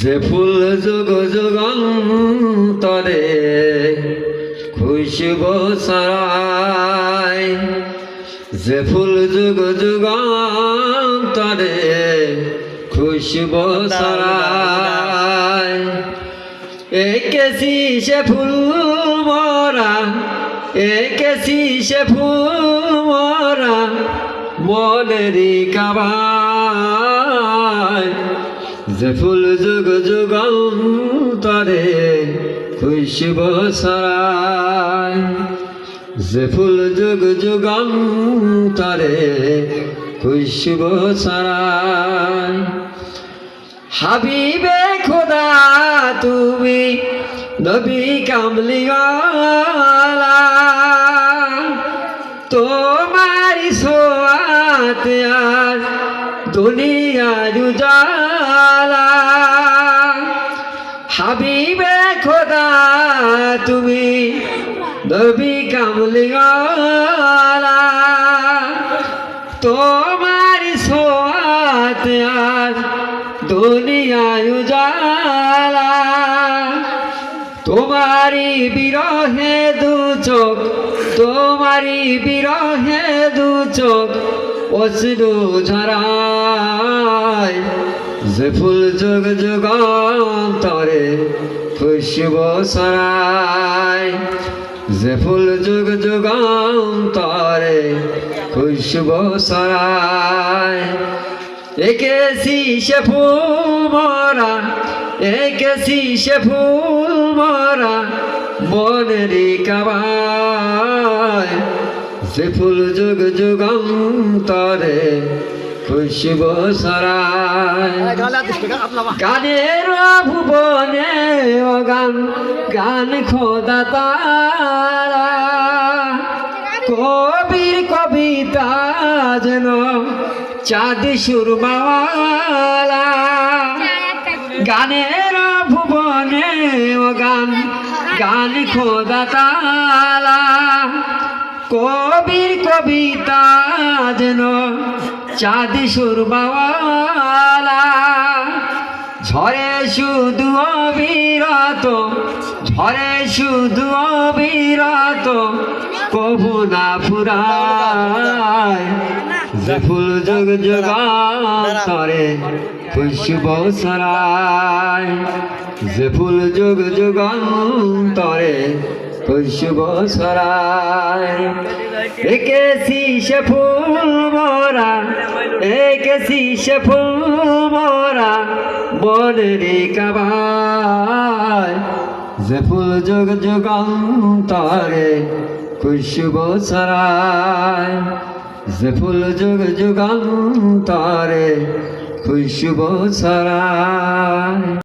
যে ফুল যুগ যুগান্তরে খুশব সারায় যে ফুল যুগ যুগান্তরে খুশব সারায় একেছি সে ফুল মরা, একেছি সে ফুল মরা মনেরি কাবায় যে ফুল যুগ যুগান্তরে খুশব সরায় যে ফুল যুগ যুগান্তরে খুশব সরায় হাবিবে খোদা, তুমি নবী কামলিওয়ালা। তোমারি সোয়াত দুনিয়া উজালা হাবিবে খোদা তুমি, নবী কামলিওয়ালা তোমারি সোয়াত আর দুনিয়া উজালা। তোমারি বিরহে দু চোখ তোমারি বিরহে দু চোখ, অশ্রু ঝরায়। যে ফুল যোগ যুগান্তরে খুশব সরায় যে ফুল যুগ যুগান্তরে খুশব সরায় একে শীষে ফুল মরা একে শীষে ফুল মরা মনেরি কাবায়। যে ফুল যুগ যুগান্তরে খুশব সরায়। গানের ভুবনে ও গান গান খোদা তারা। কবির কবিতা যেন চাঁদ সুরমাওয়ালা গানের ভুবনে ও গান গান খোদা তালা কবির কবিতা যেন চাঁদ সুরমাওয়ালা, ঝরে শুধু অবিরত, ঝরে শুধু অবিরত, কবু না ফুরায়। ফুল যোগ যুগান্তরে খুশব সরায় যে ফুল যোগ যুগান্তরে খুশব সরায়। একে শীষে ফুল মোরা একে শীষে ফুল মোরা বনরে যোগ যুগান্তরে খুশব সরায়। যে ফুল যুগ যুগান্তরে খুশব সরায়।